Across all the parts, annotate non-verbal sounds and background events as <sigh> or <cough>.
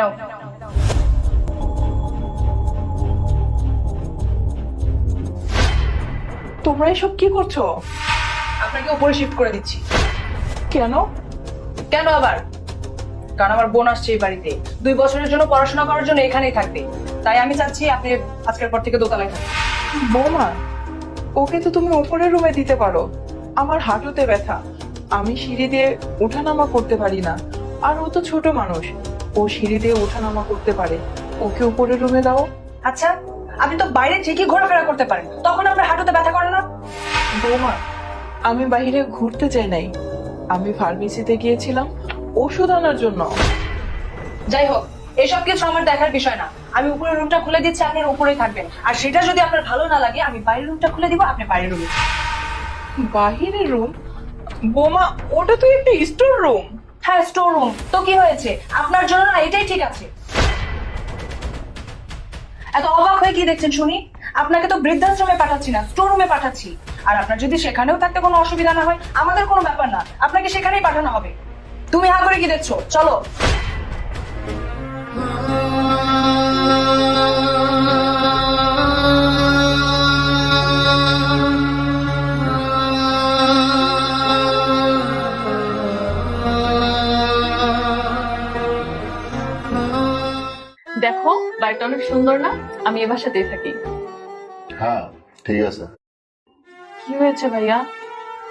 নাও তোমরা এসব কি করছ? আপনাকে উপরে শিফট করে দিচ্ছি। কেন? কেন আবার? কারণ আমার বোন আসছে এই বাড়িতে। দুই বছরের জন্য পড়াশোনা করার জন্য এখানেই থাকবে। তাই আমি চাচ্ছি আপনি আজকের পর থেকে দোতলায় থাকবেন বৌমা ওকে তো তুমি ওপরের রুমে দিতে পারো। আমার হাঁটুতে ব্যথা। আমি সিঁড়ি দিয়ে ওঠানামা করতে পারি না। আর ও তো ছোট মানুষ। ও সিঁড়ি দিয়ে ওঠানামা করতে পারে। ওকে উপরে রুমে দাও। আচ্ছা আপনি তো বাইরে ঠিকই ঘোরাফেরা করতে পারেন তখন আপনার হাঁটুতে ব্যথা করে না? বৌমা আমি বাইরে ঘুরতে চাই নাই। আমি ফার্মেসিতে গিয়েছিলাম। ওষুধ আনার জন্য। যাই হোক এসব কিছু আমার দেখার বিষয় না। আমি উপরের রুমটা খুলে দিচ্ছি আপনার উপরেই থাকবেন। আর সেটা যদি আপনার ভালো না লাগে আমি বাইরের রুমটা খুলে দিব আপনি বাইরের রুমে বাহিরের রুম বোমা ওটা তো একটা স্টোর রুম হ্যাঁ স্টোর রুম তো কি হয়েছে? আপনার জন্য না এটাই ঠিক আছে। এত অবাক হয়ে কি দেখছেন শুনি? আপনাকে তো বৃদ্ধাশ্রমে পাঠাচ্ছি না স্টোর রুমে পাঠাচ্ছি। আর আপনার যদি সেখানেও থাকতে কোনো অসুবিধা না হয়, আমাদের কোনো ব্যাপার না। আপনাকে সেখানেই পাঠানো হবে। তুমি হা করে কি দেখছ? চলো। বাড়িটা অনেক সুন্দর না? আমি এ বাসাতেই থাকি। হ্যাঁ ঠিক আছে। কি হয়েছে ভাইয়া?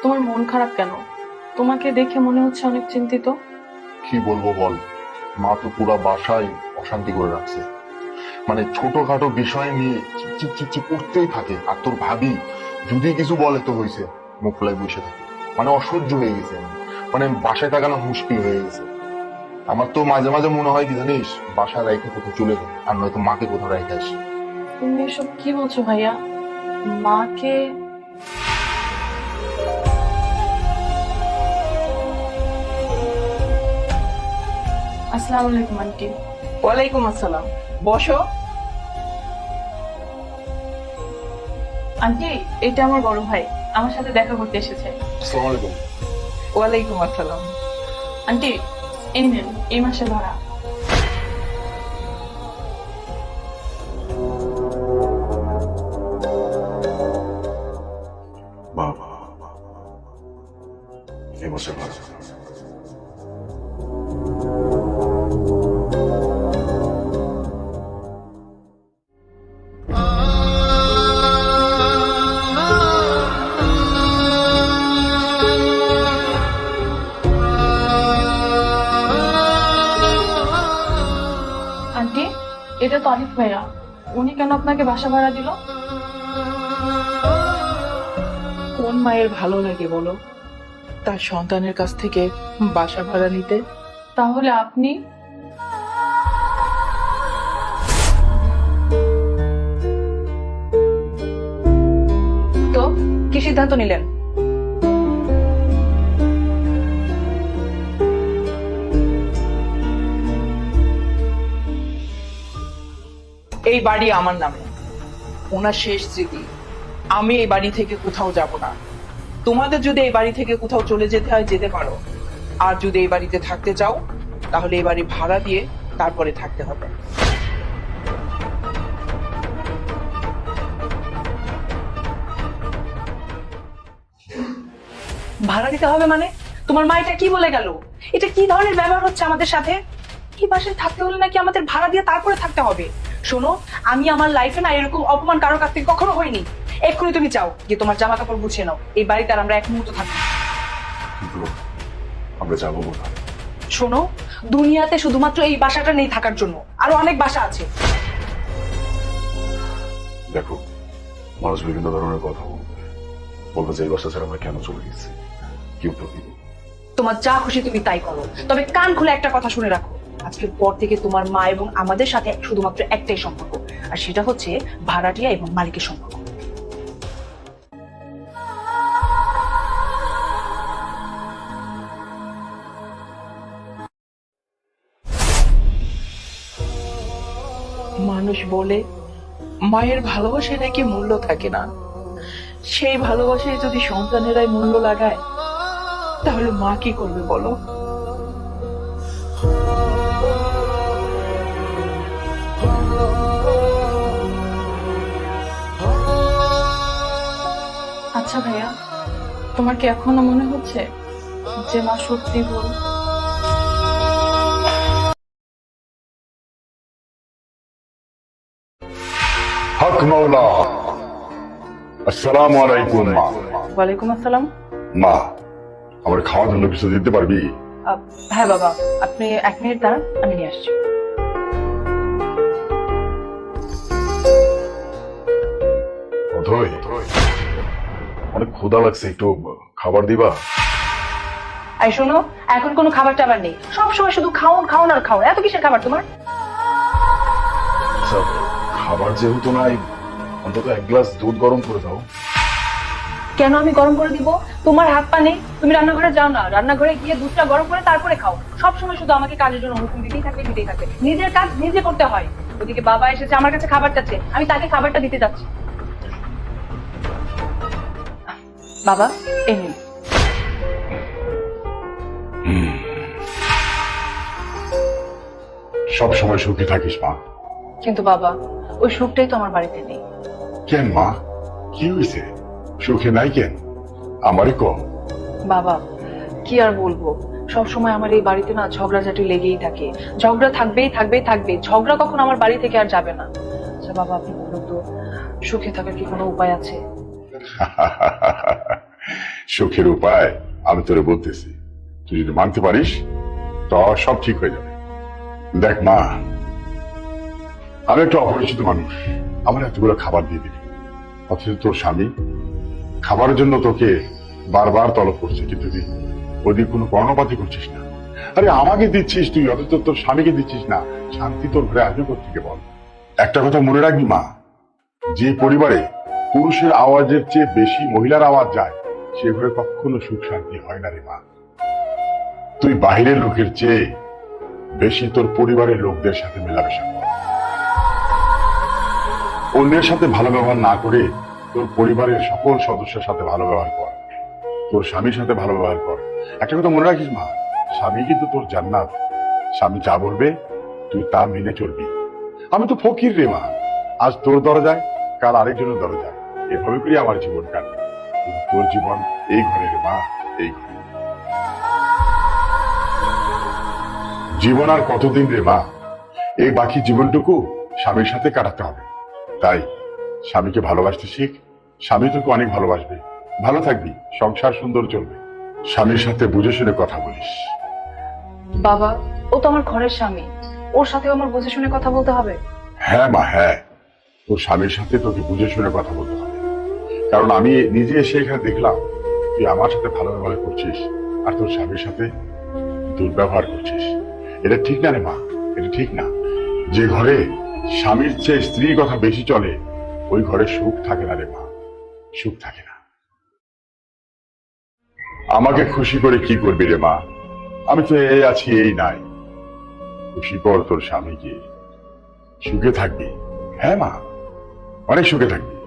তোমার মন খারাপ কেন? তোমাকে দেখে মনে হচ্ছে অনেক চিন্তিত। কি বলব বল? মা তো পুরো বাসায় অশান্তি করে রাখছে। মানে ছোটখাটো বিষয় নিয়ে চিক চিক করতেই থাকে। আর তোর ভাবি যদি কিছু বলে তো হয়েছে মুখ ফুলাই বসে থাকে। মানে অসহ্য হয়ে গেছে। মানে বাসায় থাকানো মুশকিল হয়ে গেছে। আমার তো মাঝে মাঝে মনে হয় কি জানিস বাসা রেখে কোথাও চলে যায় আর নয়তো মাকে কোথাও রেখে আসি। তুমি এসব কি বলছো ভাইয়া? মাকে আসসালামু আলাইকুম আন্টি। ওয়ালাইকুম আসসালাম। বসো। আন্টি এটা আমার বড় ভাই। আমার সাথে দেখা করতে এসেছে। আসসালামু আলাইকুম ওয়ালাইকুম আসসালাম। আন্টি এই নেন এই এটা তো আরিফ ভাইয়া। উনি কেন আপনাকে বাসা ভাড়া দিল? কোন মায়ের ভালো লাগে বলো? তার সন্তানের কাছ থেকে বাসা ভাড়া নিতে? তাহলে আপনি? তো কি সিদ্ধান্ত নিলেন? এই বাড়ি আমার নামে। ওনার শেষ স্মৃতি। আমি এই বাড়ি থেকে কোথাও যাব না। তোমাদের যদি এই বাড়ি থেকে কোথাও চলে যেতে হয়, যেতে পারো। আর যদি এই বাড়িতে থাকতে চাও, তাহলে এই বাড়ি ভাড়া দিয়ে তারপরে থাকতে হবে। ভাড়া দিতে হবে মানে? তোমার মা এটা কি বলে গেল? এটা কি ধরনের ব্যবহার হচ্ছে আমাদের সাথে? এই বাসায় থাকতে হলে নাকি আমাদের ভাড়া দিয়ে তারপরে থাকতে হবে? শোনো আমি আমার লাইফে না এরকম অপমান কারোর কাছ থেকে কখনো হয়নি এক্ষুনি তুমি চাও যে তোমার জামা কাপড় গুছিয়ে নাও। এই বাড়িতে আর আমরা এক মুহূর্ত থাকব না। কিন্তু আমরা যাব কোথায়? শোনো দুনিয়াতে শুধুমাত্র এই বাসাটা নেই থাকার জন্য। আরও অনেক বাসা আছে। দেখো মানুষ বিভিন্ন ধরনের কথা বলবে। বলবে যে এই বাসা ছাড়া আমরা কেন চলে গেছি? কি উত্তর দিব তোমার যা খুশি তুমি তাই করো। তবে কান খুলে একটা কথা শুনে রাখো। আজকের পর থেকে তোমার মা এবং আমাদের সাথে শুধুমাত্র একটাই সম্পর্ক, আর সেটা হচ্ছে ভাড়াটিয়া এবং মালিকের সম্পর্ক। মানুষ বলে, মায়ের ভালোবাসায় নাকি মূল্য থাকে না? সেই ভালোবাসায় যদি সন্তানেরাই মূল্য লাগায়, তাহলে মা কি করবে বলো? তোমার কি এখনও মনে হচ্ছে যে মা সত্যি ভুল? হক মাওলা। আসসালামু আলাইকুম মা। ওয়ালাইকুম আসসালাম। মা আমার খাওয়ার জন্য কিছু দিতে পারবি? হ্যাঁ বাবা আপনি এক মিনিট দাঁড়ান আমি নিয়ে আসছি। অথই অনেক ক্ষুধা লাগছে একটু খাবার দিবা? এই শোনো এখন কোনো খাবার টাবার নেই। সব সময় শুধু খাওন খাওন আর খাওন। এত কিসের খাবার তোমার? আচ্ছা, খাবার যেহেতু নাই অন্তত এক গ্লাস দুধ গরম করে দাও। কেন আমি গরম করে দিব? তোমার হাত পা নেই। তুমি রান্নাঘরে যাও না। রান্নাঘরে গিয়ে দুধটা গরম করে তারপরে খাও। সব সময় শুধু আমাকে কাজের জন্য হুকুম দিতেই থাকবে দিতেই থাকবে নিজের কাজ নিজে করতে হয়। ওদিকে বাবা এসেছে আমার কাছে খাবার চাচ্ছে। আমি তাকে খাবারটা দিতে যাচ্ছি। বাবা এই নিন। সব সময় সুখী থাকিস মা। কিন্তু বাবা ওই সুখটাই তো আমার বাড়িতে নেই। কেন মা? কি হয়েছে? সুখে নাই কেন? আমারই কম। বাবা কি আর বলব? সব সময় আমার এই বাড়িতে না ঝগড়াঝাটি লেগেই থাকে। ঝগড়া থাকবেই থাকবেই থাকবে ঝগড়া কখন আমার বাড়ি থেকে আর যাবে না। আচ্ছা বাবা আপনি বলুন তো সুখে থাকার কি কোনো উপায় আছে? <laughs> সুখের উপায় আমি তোরে বলতেছি। তুই যদি মানতে পারিস, তো সব ঠিক হয়ে যাবে। দেখ মা, আমি একটা অপরিচিত মানুষ। আমার এতগুলো খাবার দিয়ে দিবি অথচ তোর স্বামী খাবারের জন্য তোকে বারবার তলব করছে, কিন্তু তুই ওদিক কোনো কর্ণপাতি করছিস না। আরে আমাকে দিচ্ছিস তুই, অথচ তোর স্বামীকে দিচ্ছিস না। শান্তি তোর ঘরে আসবে থেকে বল? একটা কথা মনে রাখবি মা, যে পরিবারে পুরুষের আওয়াজের চেয়ে বেশি মহিলার আওয়াজ যায়, সে ঘরে কখনো সুখ শান্তি হয় না রে মা। তুই বাহিরের লোকের চেয়ে বেশি তোর পরিবারের লোকদের সাথে মেলামেশা কর। অন্যের সাথে ভালো ব্যবহার না করে তোর পরিবারের সকল সদস্যের সাথে ভালো ব্যবহার কর। তোর স্বামীর সাথে ভালো ব্যবহার কর। একটা কথা মনে রাখিস মা, স্বামী কিন্তু তোর জান্নাত। স্বামী যা বলবে, তুই তা মেনে চলবি। আমি তো ফকির রে মা। আজ তোর দরজায়, কাল আরেকজনের দরজায়। এভাবে করে আমার জীবন কিন্তু তোর জীবন এই ঘরে রে মা এই ঘরে। জীবন আর কতদিন রে মা? এই বাকি জীবনটুকু স্বামীর সাথে কাটাতে হবে। তাই স্বামীকে ভালোবাসতে শিখ। স্বামী তোকে অনেক ভালোবাসবে। ভালো থাকবি সংসার সুন্দর চলবে। স্বামীর সাথে বুঝে শুনে কথা বলিস। বাবা ও তো আমার ঘরের স্বামী। ওর সাথে আমার বুঝে শুনে কথা বলতে হবে? হ্যাঁ মা হ্যাঁ। তোর স্বামীর সাথে তোকে বুঝে শুনে কথা বলতে হবে। কারণ আমি নিজে এসে এখানে দেখলাম তুই আমার সাথে ভালো ব্যবহার করছিস আর তোর স্বামীর সাথে দুর্ব্যবহার করছিস। এটা ঠিক না রে মা, এটা ঠিক না। যে ঘরে স্বামীর চেয়ে স্ত্রীর কথা বেশি চলে, ওই ঘরে সুখ থাকে না রে মা, সুখ থাকে না। আমাকে খুশি করে কি করবি রে মা? আমি তো এই আছি, এই নাই। খুশি কর তোর স্বামীকে। সুখে থাকবি। হ্যাঁ মা, অনেক সুখে থাকবি।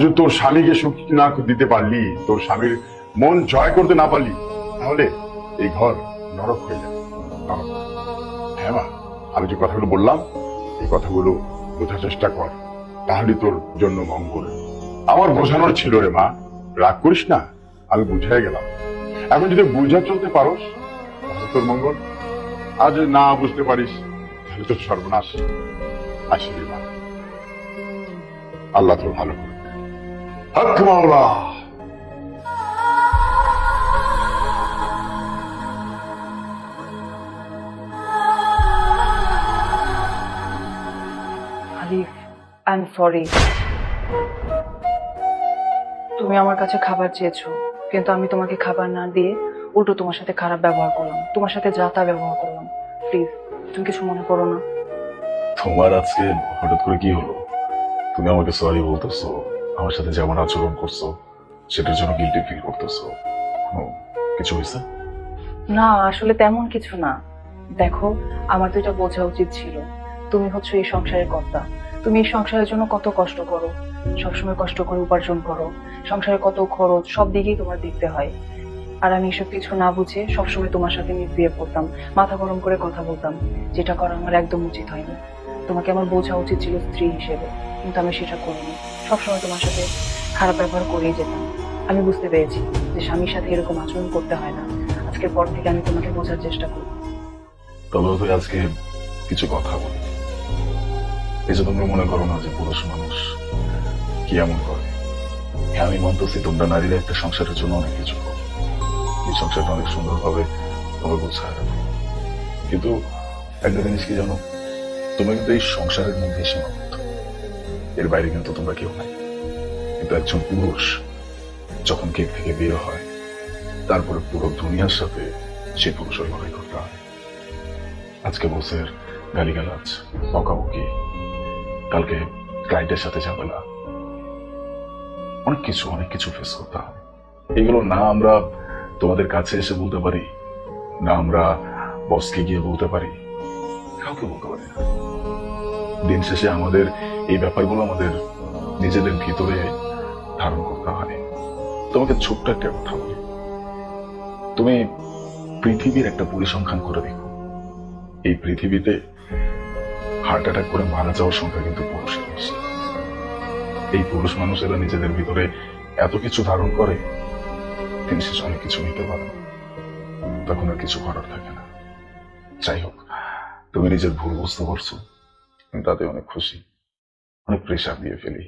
যদি তোর স্বামীকে সুখ না দিতে পারলি, তোর স্বামীর মন জয় করতে না পারলি, তাহলে এই ঘর নরক হয়ে যাবে। হ্যাঁ মা, আমি যে কথাগুলো বললাম, এই কথাগুলো বোঝার চেষ্টা কর, তাহলে তোর জন্য মঙ্গল। আমার বোঝানোর ছিল রে মা, রাগ করিস না, আমি বুঝাই গেলাম। এখন যদি বুঝা চলতে পারোস, তাহলে তোর মঙ্গল। আর যদি না বুঝতে পারিস, তাহলে তোর সর্বনাশ। আসবে মা। আল্লাহ তোর ভালো করবে হক মাওলা। আলিফ আই এম সরি তুমি আমার কাছে খাবার চেয়েছো কিন্তু আমি তোমাকে খাবার না দিয়ে উল্টো তোমার সাথে খারাপ ব্যবহার করলাম। তোমার সাথে যা তা ব্যবহার করলাম। প্লিজ তুমি কিছু মনে করো না। তোমার আজকে হঠাৎ করে কি হলো? তুমি আমাকে সরি বলতেছো। আমার সাথে যেমন আচরণ করছ, সেটার জন্য গিল্টি ফিল করতেছো। কিছু হয়েছে? না, আসলে তেমন কিছু না। দেখো, আমার তো এটা বোঝা উচিত ছিল। তুমি হচ্ছে এই সংসারের কর্তা। তুমি এই সংসারের জন্য কত কষ্ট করো। সবসময় কষ্ট করে উপার্জন করো। সংসারে কত খরচ, সব দিকেই তোমার দেখতে হয়। আর আমি এসব কিছু না বুঝে সবসময় তোমার সাথে মিস দিয়ে পড়তাম, মাথা গরম করে কথা বলতাম। যেটা করা আমার একদম উচিত হয়নি। তোমাকে আমার বোঝা উচিত ছিল স্ত্রী হিসেবে, কিন্তু আমি সেটা করিনি। সবসময় তোমার সাথে খারাপ ব্যবহার করেই যেতাম। আমি বুঝতে পেরেছি যে স্বামীর সাথে এরকম আচরণ করতে হয় না। আজকের পর থেকে আমি তোমাকে বোঝার চেষ্টা করব। তবে তুই আজকে কিছু কথা বল। এই যে তোমরা মনে করো না যে পুরুষ মানুষ কি এমন করে? হ্যাঁ আমি মানতেছি তোমরা নারীরা একটা সংসারের জন্য অনেক কিছু এই সংসারটা অনেক সুন্দরভাবে তোমরা গুছায় রাখো। কিন্তু একটা জিনিস কি জানো? তোমরা কিন্তু এই সংসারের মধ্যে সীমাবদ্ধ এর বাইরে কিন্তু তোমরা কেউ নাই। কিন্তু একজন পুরুষ যখন কেক থেকে বের হয়, তারপরে পুরো দুনিয়ার সাথে সে পুরুষের লড়াই করতে হয়। আজকে বসের গালিগালাজ, বকাবকি, কালকে ক্লায়েন্টের সাথে ঝামেলা। অনেক কিছু অনেক কিছু ফেস করতে হবে এগুলো না আমরা তোমাদের কাছে এসে বলতে পারি, না আমরা বসকে গিয়ে বলতে পারি, কাউকে বলতে পারি না। দিন শেষে আমাদের এই ব্যাপারগুলো আমাদের নিজেদের ভিতরে ধারণ করতে হয়। তোমাকে ছোট্ট একটা কথা বলি। তুমি পৃথিবীর একটা পরিসংখ্যান করে দেখো। এই পৃথিবীতে হার্ট অ্যাটাক করে মারা যাওয়ার সংখ্যা কিন্তু পুরুষের বেশি এই পুরুষ মানুষেরা নিজেদের ভিতরে এত কিছু ধারণ করে, দিন শেষে অনেক কিছু নিতে পারে তখন আর কিছু করার থাকে না। যাই হোক, তুমি নিজের ভুল বুঝতে পারছ। আমি তাতে অনেক খুশি, অনেক প্রেশার দিয়ে ফেলি।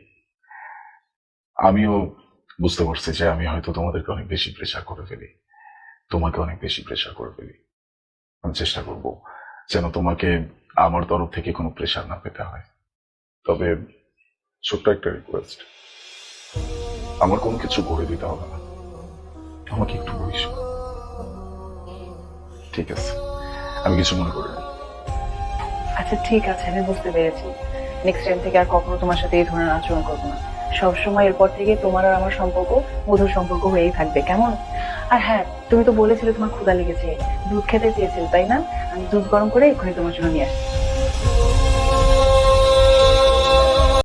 আমিও বুঝতে পারছি যে আমি হয়তো তোমাদেরকে অনেক বেশি প্রেশার করে ফেলি, তোমাকে অনেক বেশি প্রেশার করে ফেলি। আমি চেষ্টা করব যেন তোমাকে আমার তরফ থেকে কোনো প্রেশার না পেতে হয়। তবে ছোট্ট একটা রিকোয়েস্ট আমার কোনো কিছু করে দিতে হবে না। আমাকে একটু বলিস। ঠিক আছে, আমি কিছু মনে করি না। আচ্ছা ঠিক আছে, আমি বুঝতে পেরেছি। নেক্সট টাইম থেকে আর কখনো তোমার সাথে এই ধরনের আচরণ করব না। সবসময় এরপর থেকে তোমার আর আমার সম্পর্ক, মধুর সম্পর্ক হয়েই থাকবে, কেমন? আর হ্যাঁ তুমি তো বলেছিলে তোমার ক্ষুধা লেগেছে, দুধ খেতে চেয়েছিলে, তাই না? আমি দুধ গরম করে এক্ষুনি তোমার জন্য নিয়ে আসছি।